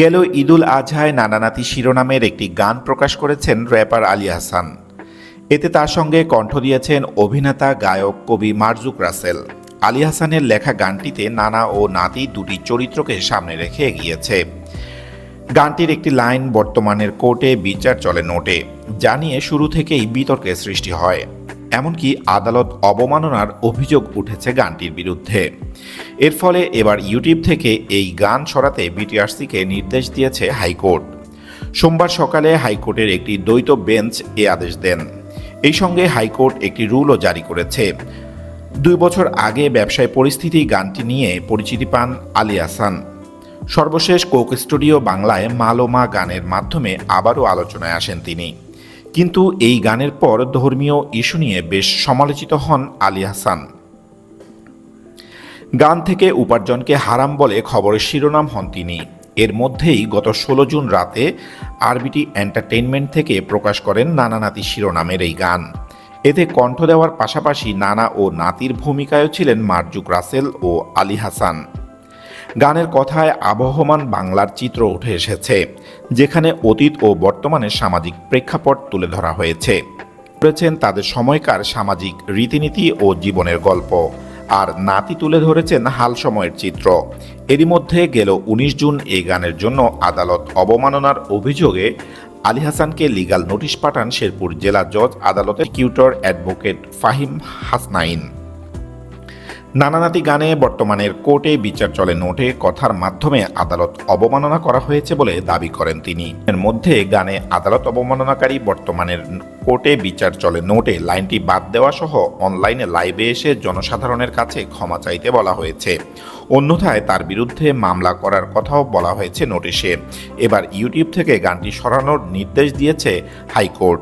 গেল ঈদুল আজহায় নানানাতি শিরোনামের একটি গান প্রকাশ করেছেন র্যাপার আলী হাসান। এতে তার সঙ্গে কণ্ঠ দিয়েছেন অভিনেতা, গায়ক কবি মারজুক রাসেল। আলী হাসানের লেখা গানটিতে নানা ও নাতি দুটি চরিত্রকে সামনে রেখে এগিয়েছে। গানটির একটি লাইন বর্তমানের কোর্টে বিচার চলে নোটে, যা নিয়ে শুরু থেকেই বিতর্কের সৃষ্টি হয়। এমনকি আদালত অবমাননার অভিযোগ উঠেছে গানটির বিরুদ্ধে। এর ফলে এবার ইউটিউব থেকে এই গান সরাতে বিটিআরসিকে নির্দেশ দিয়েছে হাইকোর্ট। সোমবার সকালে হাইকোর্টের একটি দ্বৈত বেঞ্চ এ আদেশ দেন। এই সঙ্গে হাইকোর্ট একটি রুলও জারি করেছে। দুই বছর আগে ব্যবসায় পরিস্থিতি গানটি নিয়ে পরিচিতি পান আলী হাসান। সর্বশেষ কোক স্টুডিও বাংলায় মালোমা গানের মাধ্যমে আবারও আলোচনায় আসেন তিনি। কিন্তু এই গানের পর ধর্মীয় ইস্যু নিয়ে বেশ সমালোচিত হন আলী হাসান। গান থেকে উপার্জনকে হারাম বলে খবরের শিরোনাম হন তিনি। এর মধ্যেই গত ষোলো জুন রাতে আরবিটি এন্টারটেইনমেন্ট থেকে প্রকাশ করেন নানা নাতি শিরোনামের এই গান। এতে কণ্ঠ দেওয়ার পাশাপাশি নানা ও নাতির ভূমিকায়ও ছিলেন মার্জুক রাসেল ও আলী হাসান। গানের কথায় আবহমান বাংলার চিত্র উঠে এসেছে, যেখানে অতীত ও বর্তমানের সামাজিক প্রেক্ষাপট তুলে ধরা হয়েছে। করেছেন তাদের সময়কার সামাজিক রীতিনীতি ও জীবনের গল্প। আর নাতি তুলে ধরেছেন হাল সময়ের চিত্র। এরই মধ্যে গেল উনিশ জুন এই গানের জন্য আদালত অবমাননার অভিযোগে আলী হাসানকে লিগাল নোটিশ পাঠান শেরপুর জেলা জজ, আদালতের কিউটর অ্যাডভোকেট ফাহিম হাসনাইন। নানানাতি গানে বর্তমানের কোর্টে বিচার চলে নোটে কথার মাধ্যমে আদালত অবমাননা করা হয়েছে বলে দাবি করেন তিনি। এর মধ্যে গানে আদালত অবমাননাকারী বর্তমানের কোর্টে বিচার চলে নোটে লাইনটি বাদ দেওয়া সহ অনলাইনে লাইভে এসে জনসাধারণের কাছে ক্ষমা চাইতে বলা হয়েছে। অন্যথায় তার বিরুদ্ধে মামলা করার কথাও বলা হয়েছে নোটিশে। এবার ইউটিউব থেকে গানটি সরানোর নির্দেশ দিয়েছে হাইকোর্ট।